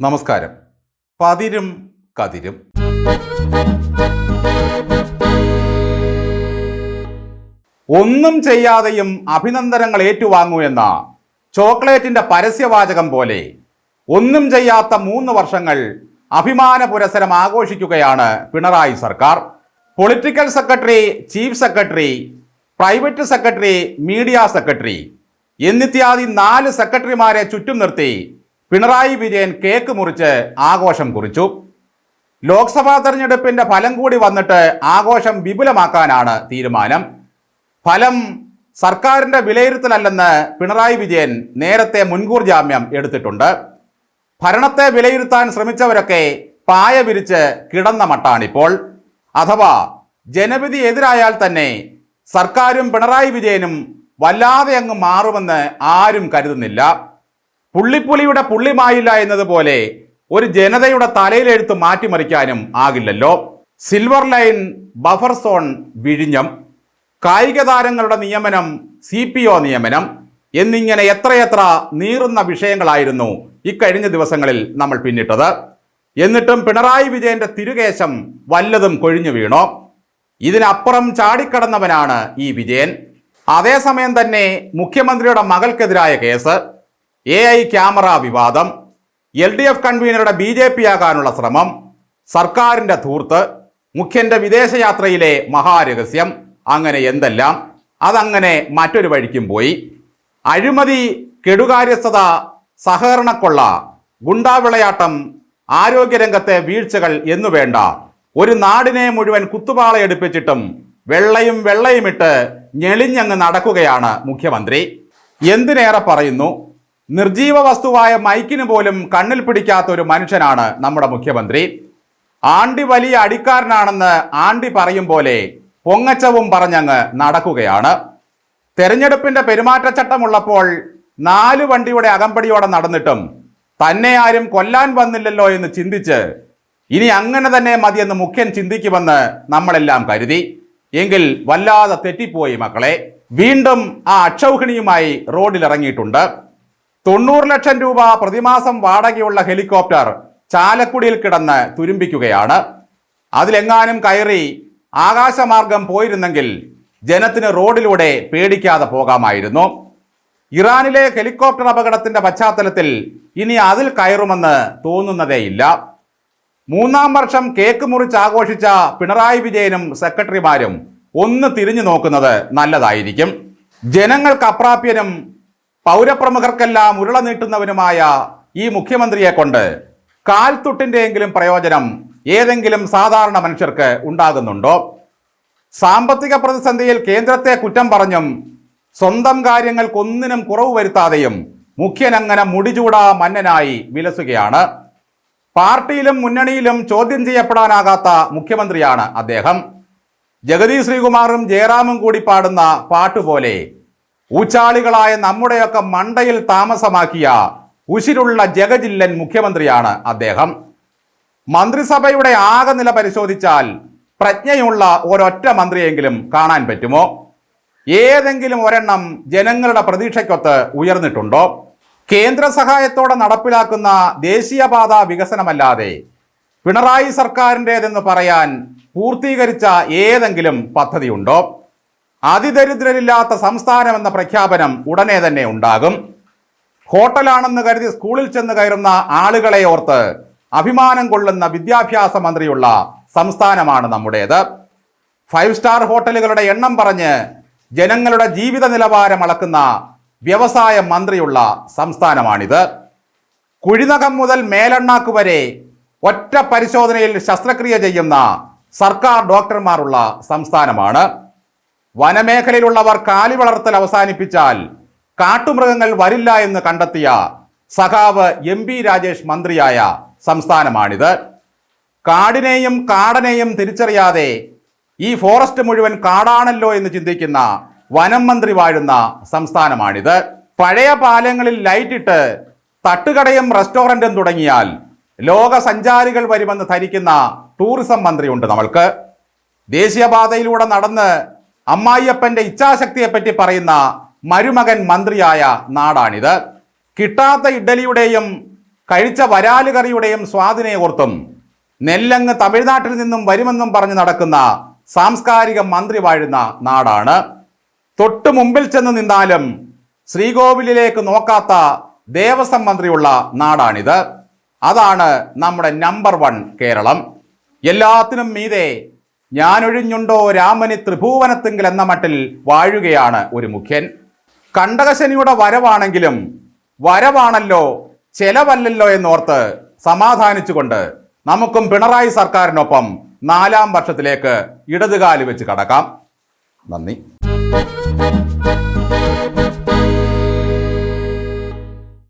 നമസ്കാരം. പതിരും കതിരും. ഒന്നും ചെയ്യാതെയും അഭിനന്ദനങ്ങൾ ഏറ്റുവാങ്ങൂ എന്ന ചോക്ലേറ്റിന്റെ പരസ്യവാചകം പോലെ ഒന്നും ചെയ്യാത്ത മൂന്ന് വർഷങ്ങൾ അഭിമാന പുരസരം ആഘോഷിക്കുകയാണ് പിണറായി സർക്കാർ. Political secretary chief secretary private secretary media secretary എന്നിത്യാദി നാല് സെക്രട്ടറിമാരെ ചുറ്റും നിർത്തി പിണറായി വിജയൻ കേക്ക് മുറിച്ച് ആഘോഷം കുറിച്ചു. ലോക്സഭാ തെരഞ്ഞെടുപ്പിന്റെ ഫലം കൂടി വന്നിട്ട് ആഘോഷം വിപുലമാക്കാനാണ് തീരുമാനം. ഫലം സർക്കാരിന്റെ വിലയിരുത്തലല്ലെന്ന് പിണറായി വിജയൻ നേരത്തെ മുൻകൂർ ജാമ്യം എടുത്തിട്ടുണ്ട്. ഭരണത്തെ വിലയിരുത്താൻ ശ്രമിച്ചവരൊക്കെ പായ വിരിച്ച് കിടന്ന മട്ടാണിപ്പോൾ. അഥവാ ജനവിധി എതിരായാൽ തന്നെ സർക്കാരും പിണറായി വിജയനും വല്ലാതെ അങ്ങ് മാറുമെന്ന് ആരും കരുതുന്നില്ല. പുള്ളിപ്പുലിയുടെ പുള്ളിമായില്ല എന്നതുപോലെ ഒരു ജനതയുടെ തലയിലെഴുത്ത് മാറ്റിമറിക്കാനും ആകില്ലല്ലോ. സിൽവർ ലൈൻ ബഫർ സോൺ വിഴിഞ്ഞം. കായിക താരങ്ങളുടെ നിയമനം സി പി ഒ നിയമനം എന്നിങ്ങനെ എത്രയെത്ര നീറുന്ന വിഷയങ്ങളായിരുന്നു ഇക്കഴിഞ്ഞ ദിവസങ്ങളിൽ നമ്മൾ പിന്നിട്ടത്. എന്നിട്ടും പിണറായി വിജയന്റെ തിരുകേശം വല്ലതും കൊഴിഞ്ഞു വീണോ? ഇതിനപ്പുറം ചാടിക്കടന്നവനാണ് ഈ വിജയൻ. അതേസമയം തന്നെ മുഖ്യമന്ത്രിയുടെ മകൾക്കെതിരായ കേസ്. എ ഐ ക്യാമറ വിവാദം എൽ ഡി എഫ് കൺവീനറുടെ ബി ജെ പി ആകാനുള്ള ശ്രമം സർക്കാരിന്റെ ധൂർത്ത് മുഖ്യന്റെ വിദേശയാത്രയിലെ മഹാരഹസ്യം അങ്ങനെ എന്തെല്ലാം അതങ്ങനെ മറ്റൊരു വഴിക്കും പോയി. അഴിമതി കെടുകാര്യസ്ഥത സഹകരണക്കൊള്ള ഗുണ്ടാവിളയാട്ടം ആരോഗ്യരംഗത്തെ വീഴ്ചകൾ എന്നു വേണ്ട ഒരു നാടിനെ മുഴുവൻ കുത്തുപാളയെടുപ്പിച്ചിട്ടും വെള്ളയും വെള്ളയുമിട്ട് ഞെളിഞ്ഞങ്ങ് നടക്കുകയാണ് മുഖ്യമന്ത്രി. എന്തിനേറെ പറയുന്നു? നിർജീവ വസ്തുവായ മൈക്കിന് പോലും കണ്ണിൽ പിടിക്കാത്ത ഒരു മനുഷ്യനാണ് നമ്മുടെ മുഖ്യമന്ത്രി. ആണ്ടി വലിയ അടിക്കാരനാണെന്ന് ആണ്ടി പറയും പോലെ പൊങ്ങച്ചവും പറഞ്ഞങ്ങ് നടക്കുകയാണ്. തെരഞ്ഞെടുപ്പിന്റെ പെരുമാറ്റച്ചട്ടമുള്ളപ്പോൾ നാല് വണ്ടിയുടെ അകമ്പടിയോടെ നടന്നിട്ടും തന്നെ ആരും കൊല്ലാൻ വന്നില്ലല്ലോ എന്ന് ചിന്തിച്ച് ഇനി അങ്ങനെ തന്നെ മതിയെന്ന് മുഖ്യൻ ചിന്തിക്കുമെന്ന് നമ്മളെല്ലാം കരുതി. എങ്കിൽ വല്ലാതെ തെറ്റിപ്പോയി മക്കളെ. വീണ്ടും ആ അക്ഷൗഹിണിയുമായി റോഡിലിറങ്ങിയിട്ടുണ്ട്. തൊണ്ണൂറ് ലക്ഷം രൂപ പ്രതിമാസം വാടകയുള്ള ഹെലികോപ്റ്റർ ചാലക്കുടിയിൽ കിടന്ന് തുരുമ്പിക്കുകയാണ്. അതിലെങ്ങാനും കയറി ആകാശമാർഗം പോയിരുന്നെങ്കിൽ ജനത്തിന് റോഡിലൂടെ പേടിക്കാതെ പോകാമായിരുന്നു. ഇറാനിലെ ഹെലികോപ്റ്റർ അപകടത്തിന്റെ പശ്ചാത്തലത്തിൽ ഇനി അതിൽ കയറുമെന്ന് തോന്നുന്നതേയില്ല. മൂന്നാം വർഷം കേക്ക് മുറിച്ച് ആഘോഷിച്ച പിണറായി വിജയനും സെക്രട്ടറിമാരും ഒന്ന് തിരിഞ്ഞു നോക്കുന്നത് നല്ലതായിരിക്കും. ജനങ്ങൾക്ക് അപ്രാപ്യനും പൗരപ്രമുഖർക്കെല്ലാം ഉരുള നീട്ടുന്നവനുമായ ഈ മുഖ്യമന്ത്രിയെ കൊണ്ട് കാൽത്തുട്ടിന്റെയെങ്കിലും പ്രയോജനം ഏതെങ്കിലും സാധാരണ മനുഷ്യർക്ക് ഉണ്ടാകുന്നുണ്ടോ? സാമ്പത്തിക പ്രതിസന്ധിയിൽ കേന്ദ്രത്തെ കുറ്റം പറഞ്ഞും സ്വന്തം കാര്യങ്ങൾക്കൊന്നിനും കുറവ് വരുത്താതെയും മുഖ്യൻ അങ്ങനെ മുടിചൂടാ മന്നനായി വിലസുകയാണ്. പാർട്ടിയിലും മുന്നണിയിലും ചോദ്യം ചെയ്യപ്പെടാനാകാത്ത മുഖ്യമന്ത്രിയാണ് അദ്ദേഹം. ജഗതി ശ്രീകുമാറും ജയറാമും കൂടി പാടുന്ന പാട്ടുപോലെ ഊച്ചാളികളായ നമ്മുടെയൊക്കെ മണ്ടയിൽ താമസമാക്കിയ ഉശിരുള്ള ജഗജില്ലൻ മുഖ്യമന്ത്രിയാണ് അദ്ദേഹം. മന്ത്രിസഭയുടെ ആകെ നില പരിശോധിച്ചാൽ പ്രജ്ഞയുള്ള ഒരൊറ്റ മന്ത്രിയെങ്കിലും കാണാൻ പറ്റുമോ? ഏതെങ്കിലും ഒരെണ്ണം ജനങ്ങളുടെ പ്രതീക്ഷയ്ക്കൊത്ത് ഉയർന്നിട്ടുണ്ടോ? കേന്ദ്ര സഹായത്തോടെ നടപ്പിലാക്കുന്ന ദേശീയപാത വികസനമല്ലാതെ പിണറായി സർക്കാരിന്റേതെന്ന് പറയാൻ പൂർത്തീകരിച്ച ഏതെങ്കിലും പദ്ധതിയുണ്ടോ? അതിദരിദ്രരില്ലാത്ത സംസ്ഥാനം എന്ന പ്രഖ്യാപനം ഉടനെ തന്നെ ഉണ്ടാകും. ഹോട്ടലാണെന്ന് കരുതി സ്കൂളിൽ ചെന്ന് കയറുന്ന ആളുകളെ ഓർത്ത് അഭിമാനം കൊള്ളുന്ന വിദ്യാഭ്യാസ മന്ത്രിയുള്ള സംസ്ഥാനമാണ് നമ്മുടേത്. ഫൈവ് സ്റ്റാർ ഹോട്ടലുകളുടെ എണ്ണം പറഞ്ഞ് ജനങ്ങളുടെ ജീവിത നിലവാരം അളക്കുന്ന വ്യവസായ മന്ത്രിയുള്ള സംസ്ഥാനമാണിത്. കുഴിനകം മുതൽ മേലെണ്ണാക്ക് വരെ ഒറ്റ പരിശോധനയിൽ ശസ്ത്രക്രിയ ചെയ്യുന്ന സർക്കാർ ഡോക്ടർമാരുള്ള സംസ്ഥാനമാണ്. വനമേഖലയിലുള്ളവർ കാലി വളർത്തൽ അവസാനിപ്പിച്ചാൽ കാട്ടുമൃഗങ്ങൾ വരില്ല എന്ന് കണ്ടെത്തിയ സഖാവ് എം പി രാജേഷ് മന്ത്രിയായ സംസ്ഥാനമാണിത്. കാടിനെയും കാടനെയും തിരിച്ചറിയാതെ ഈ ഫോറസ്റ്റ് മുഴുവൻ കാടാണല്ലോ എന്ന് ചിന്തിക്കുന്ന വനം മന്ത്രി വാഴുന്ന സംസ്ഥാനമാണിത്. പഴയ പാലങ്ങളിൽ ലൈറ്റിട്ട് തട്ടുകടയും റെസ്റ്റോറന്റും തുടങ്ങിയാൽ ലോക സഞ്ചാരികൾ വരുമെന്ന് ധരിക്കുന്ന ടൂറിസം മന്ത്രിയുണ്ട് നമ്മൾക്ക്. ദേശീയപാതയിലൂടെ നടന്ന് അമ്മായിയപ്പന്റെ ഇച്ഛാശക്തിയെപ്പറ്റി പറയുന്ന മരുമകൻ മന്ത്രിയായ നാടാണിത്. കിട്ടാത്ത ഇഡ്ഡലിയുടെയും കഴിച്ച വരാലുകറിയുടെയും സ്വാദിനെ ഓർത്തും നെല്ലങ്ങ് തമിഴ്നാട്ടിൽ നിന്നും വരുമെന്നും പറഞ്ഞ് നടക്കുന്ന സാംസ്കാരിക മന്ത്രി വാഴുന്ന നാടാണ്. തൊട്ടു മുമ്പിൽ ചെന്ന് നിന്നാലും ശ്രീകോവിലിലേക്ക് നോക്കാത്ത ദേവസ്വം മന്ത്രിയുള്ള നാടാണിത്. അതാണ് നമ്മുടെ നമ്പർ വൺ കേരളം. എല്ലാത്തിനും മീതെ ഞാനൊഴിഞ്ഞുണ്ടോ രാമന് ത്രിഭുവനത്തെങ്കിൽ എന്ന മട്ടിൽ വാഴുകയാണ് ഒരു മുഖ്യൻ. കണ്ടകശനിയുടെ വരവാണെങ്കിലും വരവാണല്ലോ ചെലവല്ലല്ലോ എന്നോർത്ത് സമാധാനിച്ചുകൊണ്ട് നമുക്കും പിണറായി സർക്കാരിനൊപ്പം നാലാം വർഷത്തിലേക്ക് ഇടതുകാലി വെച്ച് കടക്കാം. നന്ദി.